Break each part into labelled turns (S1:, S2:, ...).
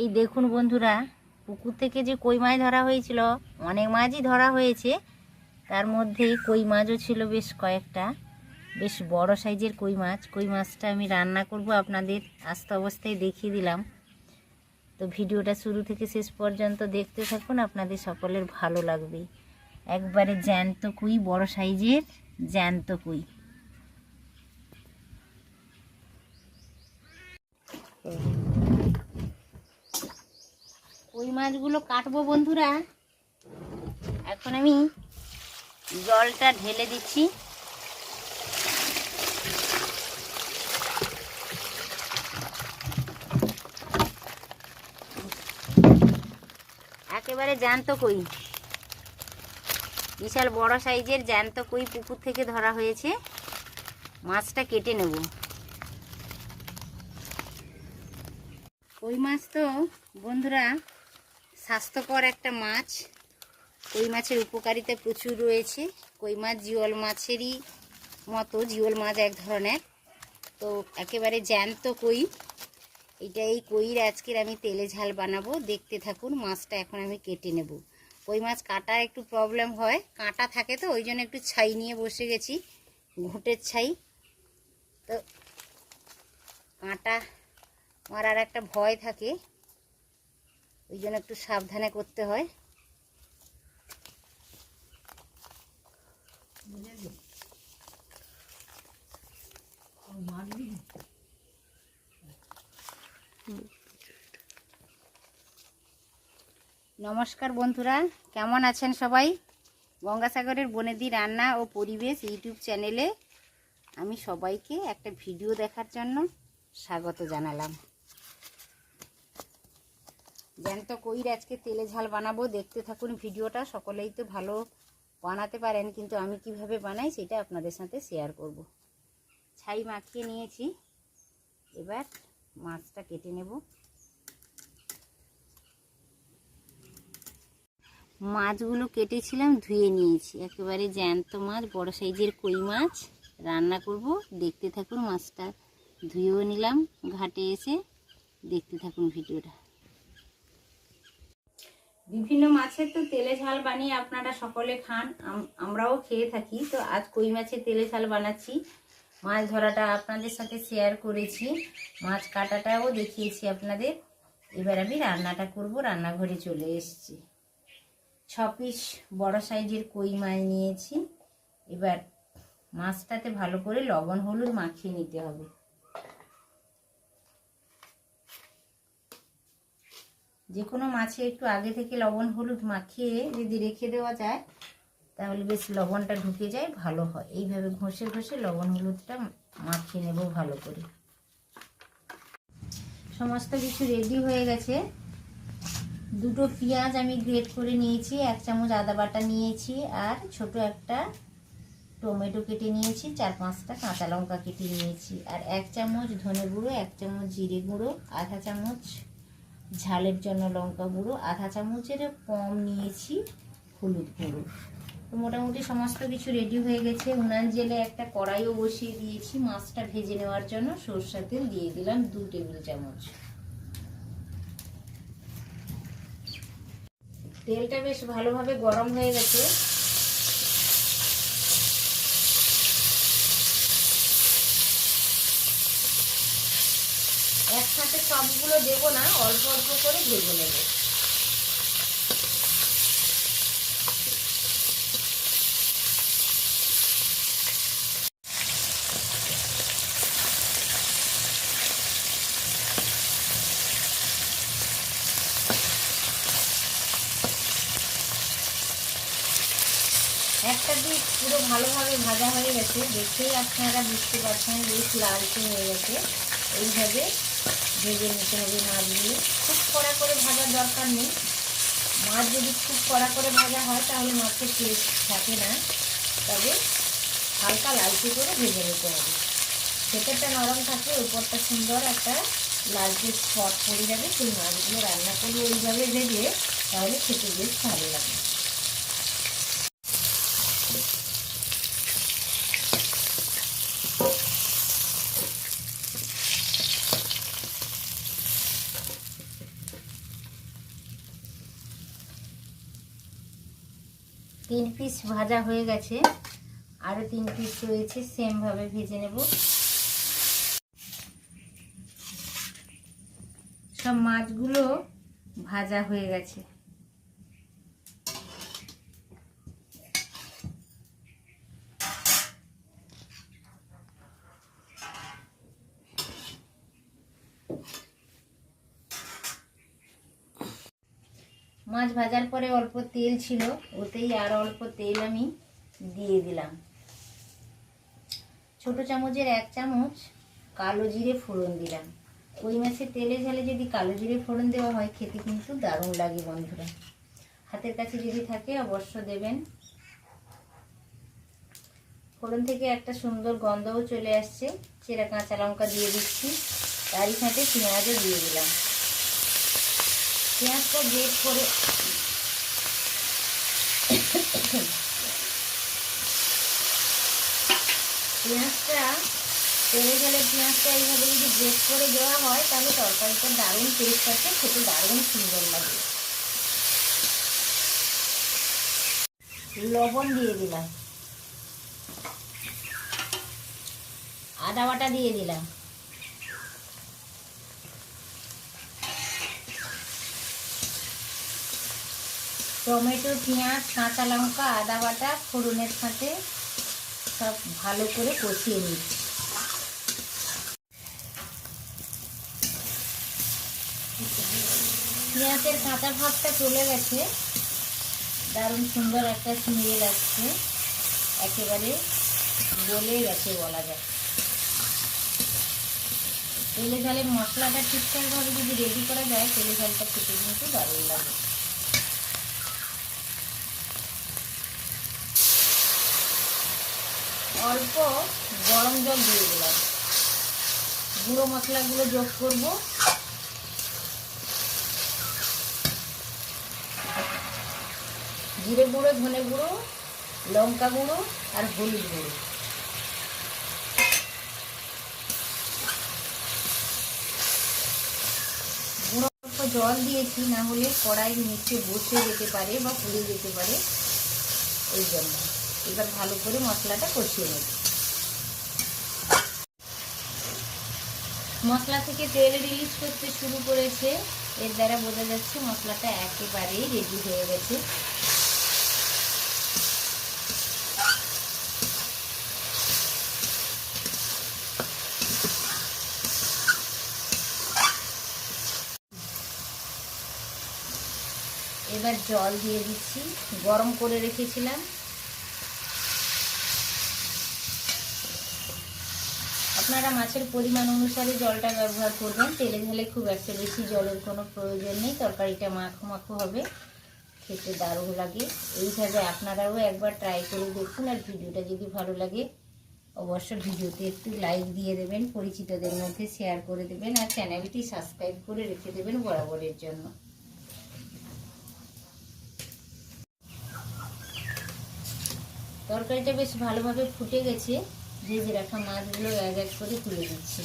S1: এই দেখুন বন্ধুরা, পুকুর থেকে যে কই মাছ ধরা হয়েছিল, অনেক মাছই ধরা হয়েছে। তার মধ্যে কই মাছও ছিল বেশ কয়েকটা, বেশ বড় সাইজের কই মাছ। কই মাছটা আমি রান্না করব আপনাদের আস্ত অবস্থায় দেখিয়ে দিলাম। তো ভিডিওটা শুরু থেকে শেষ পর্যন্ত দেখতে থাকুন, আপনাদের সকলের ভালো লাগবে। একবারে জ্যান্ত কুই, বড় সাইজের জ্যান্ত কুই। কই মাছগুলো কাটবো বন্ধুরা? এখন আমি জলটা ঢেলে দিচ্ছি। একেবারে জ্যান্ত কই। বিশাল বড় সাইজের জ্যান্ত কই পুকুর থেকে ধরা হয়েছে। মাছটা কেটে নেব। কই মাছ তো, বন্ধুরা? স্বাস্থ্যকর একটা মাছ। কই মাছের উপকারিতা প্রচুর রয়েছে। কই মাছ জিওল মাছেরই মতো, জিওল মাছ এক ধরনের। তো একেবারে জ্যান্ত কই এটা এই কইর আজকের আমি তেলে ঝাল বানাবো। দেখতে থাকুন, মাছটা এখন আমি কেটে নেব। কই মাছ কাটার একটু প্রবলেম হয়। কাঁটা থাকে তো, ওই জন্য একটু ছাই নিয়ে বসে গেছি। ঘুঁটের ছাই। তো কাঁটা মারার একটা ভয় থাকে। ওই জন্য একটু সাবধানে করতে হয়। নমস্কার বন্ধুরা, কেমন আছেন সবাই? গঙ্গাসাগরের বনেদি রান্না ও পরিবেশ ইউটিউব চ্যানেলে আমি সবাইকে একটা ভিডিও দেখার জন্য স্বাগত জানালাম। জ্যান্ত কইর আজকে তেলে ঝাল বানাবো, দেখতে থাকুন ভিডিওটা, সকলেই তো ভালো বানাতে পারেন, কিন্তু আমি কীভাবে বানাই সেটা আপনাদের সাথে শেয়ার করব। ছাই মাখিয়ে নিয়েছি, এবার মাছটা কেটে নেব। মাছগুলো কেটেছিলাম, ধুয়ে নিয়েছি, একেবারে জ্যান্ত মাছ, বড় সাইজের কই মাছ, রান্না করব, দেখতে থাকুন মাছটা, ধুয়েও নিলাম, ঘাটে এসে দেখতে থাকুন ভিডিওটা। বিভিন্ন মাছের তো তেলে ঝাল বানিয়ে আপনারা সকলে খান। আম- আমরাও খেয়ে থাকি। তো আজ কই মাছের তেলে ঝাল বানাচ্ছি? মাছ ধরাটা আপনাদের সাথে শেয়ার করেছি। মাছ কাটাটাও দেখিয়েছি আপনাদের। এবার আমি রান্নাটা করব। রান্নাঘরে চলে এসেছি। ছ পিস বড় সাইজের কই মাছ নিয়েছি। এবার মাছটাতে ভালো করে লবণ, হলুদ মাখিয়ে নিতে হবে। যে কোনো মাছে একটু আগে থেকে লবণ হলুদ মাখিয়ে যদি রেখে দেওয়া যায়, তাহলে বেশ লবণটা ঢুকে যায়, ভালো হয়। এইভাবে ঘষে ঘষে লবণ হলুদটা মাখিয়ে নেব ভালো করে। সমস্ত কিছু রেডি হয়ে গেছে। দুটো পেঁয়াজ আমি গ্রেট করে নিয়েছি, এক চামচ আদা বাটা নিয়েছি আর ছোট একটা টমেটো কেটে নিয়েছি, চার পাঁচটা কাঁচা লঙ্কা কেটে নিয়েছি। আর এক চামচ ধনে গুঁড়ো, এক চামচ জিরে গুঁড়ো, আধা চামচ ঝালের জন্য লঙ্কা গুঁড়ো, আধা চামচের কম নিয়েছি হলুদ গুঁড়ো। তো মোটামুটি সমস্ত কিছু রেডি হয়ে গেছে। উনান জেলে একটা কড়াইও বসিয়ে দিয়েছি মাছটা ভেজে নেওয়ার জন্য। সরষা তেল দিয়ে দিলাম দু টেবিল চামচ। তেলটা বেশ ভালোভাবে গরম হয়ে গেছে। সবগুলো দেবো না, অল্প অল্প করে ভেজে নেব। একটা দিক পুরো ভালোভাবে ভাজা হয়ে গেছে, দেখেই আপনারা বুঝতে পারছেন, বেশ লালচে হয়ে গেছে। এইভাবে ভেজে নিতে হবে মাছগুলো। খুব কড়া করে ভাজার দরকার নেই। মাছ যদি খুব কড়া করে ভাজা হয়, তাহলে মাছের টেস্ট থাকে না। তবে হালকা লালচে করে ভেজে নিতে হবে। ভেতরটা নরম থাকে উপরটা সুন্দর একটা লালচে স্পট পড়ে যাবে। সেই মাছগুলো রান্না করলে ওইভাবে ভেজে তাহলে খেতে বেশ ভালো লাগে। তিন পিস ভাজা হয়ে গেছে। আরও তিন পিস রয়েছে সেমভাবে ভেজে নেব। সব মাছগুলো ভাজা হয়ে গেছে। ভাজার পরে অল্প তেল ছিল, ওতেই আর অল্প তেল আমি দিয়ে দিলাম। ছোট চামচের এক চামচ কালো জিরে ফোড়ন দিলাম। ওই মাছের তেলে ঝালে যদি কালো জিরে ফোড়ন দেওয়া হয়, খেতে কিন্তু দারুণ লাগে বন্ধুরা। হাতের কাছে যদি থাকে, অবশ্য দেবেন। ফোড়ন থেকে একটা সুন্দর গন্ধও চলে আসছে। চেরা কাঁচা লঙ্কা দিয়ে দিচ্ছি। তারই সাথে পেঁয়াজও দিয়ে দিলাম। পেঁয়াজটা গ্রেট করে পেঁয়াজটা তেলে গেলে পেঁয়াজটা এইভাবে যদি গ্রেট করে দেওয়া হয়, তাহলে তরকারিটা দারুণ টেস্ট আছে খেতে দারুণ সুন্দর লাগে। লবণ দিয়ে দিলাম। আদা বাটা দিয়ে দিলাম। টমেটো, পেঁয়াজ, কাঁচা লঙ্কা, আদা বাটা, ফোড়নের সাথে সব ভালো করে কষিয়ে নিচ্ছি। পেঁয়াজের কাঁচা ভাবটা চলে গেছে। দারুণ সুন্দর একটা স্মেল আসছে। একেবারে গলে গেছে বলা যায়। তেলে ঝালে মশলাটা ঠিকঠাকভাবে যদি রেডি করা যায়, তেলে ঝালটা খেতে কিন্তু দারুণ লাগে। অল্প গরম জল দিয়ে দিলাম। গুঁড়ো মশলাগুলো যোগ করব। জিরে গুঁড়ো, ধনে গুঁড়ো, লঙ্কা গুঁড়ো আর হলুদ গুঁড়ো। গুঁড়ো অল্প জল দিয়েছি, না হলে কড়াই নিচে বসে যেতে পারে বা পুড়ে যেতে পারে। ওই জন্য। এবার ভালো করে মশলাটা কষিয়ে নেব। মশলা থেকে তেল রিলিজ করতে শুরু করেছে। এর দ্বারা বোঝা যাচ্ছে মশলাটা একেবারেই রেডি হয়ে গেছে। এবার জল দিয়ে দিচ্ছি। গরম করে রেখেছিলাম। আপনারা মাছের পরিমাণ অনুসারে জলটা ব্যবহার করবেন। তেলে ঝালে খুব একটা বেশি জলের কোনো প্রয়োজন নেই। তরকারিটা মাখো মাখো হবে। খেতে দারুণ লাগে। এইভাবে আপনারাও একবার ট্রাই করে দেখুন আর ভিডিওটা যদি ভালো লাগে অবশ্য ভিডিওতে একটু লাইক দিয়ে দেবেন, পরিচিতদের মধ্যে শেয়ার করে দেবেন আর চ্যানেলটি সাবস্ক্রাইব করে রেখে দেবেন বরাবরের জন্য। তরকারিটা বেশ ভালোভাবে ফুটে গেছে। ভেজে রাখা মাছগুলো এক এক করে তুলে দিচ্ছি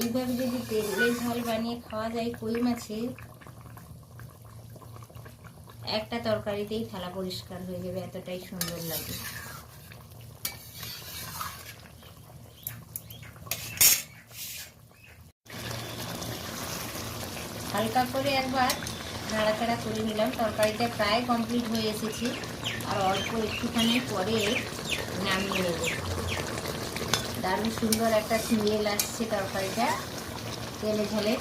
S1: এইভাবে যদি তেলে ঝাল বানিয়ে খাওয়া যায় কই মাছের? একটা তরকারিতেই থালা পরিষ্কার হয়ে যাবে, এতটাই সুন্দর লাগে। হালকা করে একবার নাড়াচাড়া করে নিলাম। তরকারিটা প্রায় কমপ্লিট হয়ে এসেছে। আর অল্প একটুখানি পরে নামিয়ে নেব। দারুণ সুন্দর একটা স্মেল আসছে তরকারিটা। তেলে ঝালে।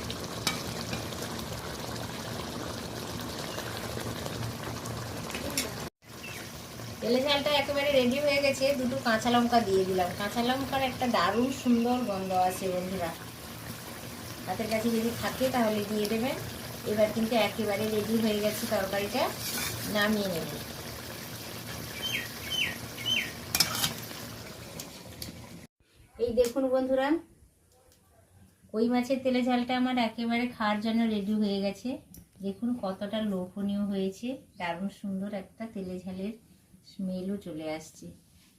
S1: তেলে ঝালটা একেবারে রেডি হয়ে গেছে, দুটো কাঁচা লঙ্কা দিয়ে দিলাম। কাঁচা লঙ্কার একটা দারুণ সুন্দর গন্ধ আছে বন্ধুরা। হাতের কাছে যদি থাকে তাহলে দিয়ে দেবেন। এবার কিন্তু একেবারে রেডি হয়ে গেছে তরকারিটা, নামিয়ে নেব। এই দেখুন বন্ধুরা, কই মাছের তেলে ঝালটা আমার একেবারে খাওয়ার জন্য রেডি হয়ে গেছে। দেখুন কতটা লোভনীয় হয়েছে, দারুণ সুন্দর একটা তেলে ঝালের স্মেলও চলে আসছে।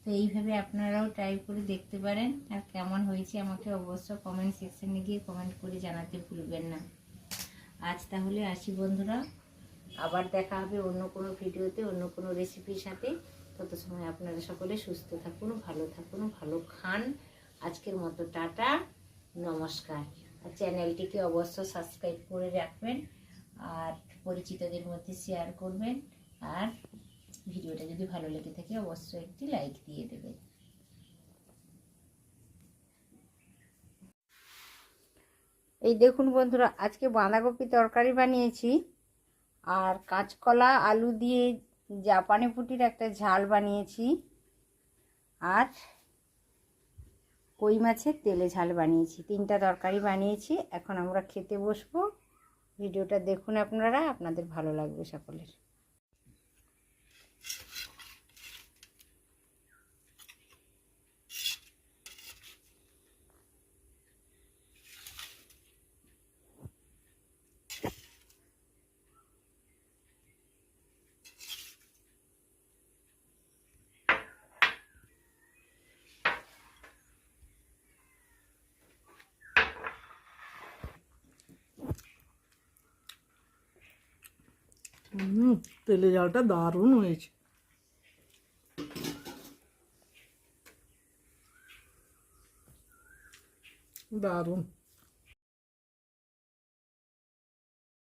S1: তো এইভাবে আপনারাও ট্রাই করে দেখতে পারেন আর কেমন হয়েছে আমাকে অবশ্য কমেন্ট সেকশনে গিয়ে কমেন্ট করে জানাতে ভুলবেন না। আজ তাহলে আসি বন্ধুরা। আবার দেখা হবে অন্য কোনো ভিডিওতে অন্য কোনো রেসিপির সাথে। তত সময় আপনারা সকলে সুস্থ থাকুন, ভালো থাকুন, ভালো খান। আজকের মতো টাটা, নমস্কার। আর চ্যানেলটিকে অবশ্য সাবস্ক্রাইব করে রাখবেন আর পরিচিতদের মধ্যে শেয়ার করবেন। আর ভিডিওটা যদি ভালো লেগে থাকে, অবশ্যই একটি লাইক দিয়ে দেবেন। এই দেখুন বন্ধুরা, আজকে বাঁধাকপি তরকারি বানিয়েছি, আর কাঁচকলা, আলু দিয়ে জাপানি পুটির একটা ঝাল বানিয়েছি, আর কই মাছের তেলে ঝাল বানিয়েছি। তিনটা তরকারি বানিয়েছি, এখন আমরা খেতে বসবো। ভিডিওটা দেখুন আপনারা, আপনাদের ভালো লাগবে সকলের।
S2: তেলে ঝালটা দারুণ হয়েছে দারুণ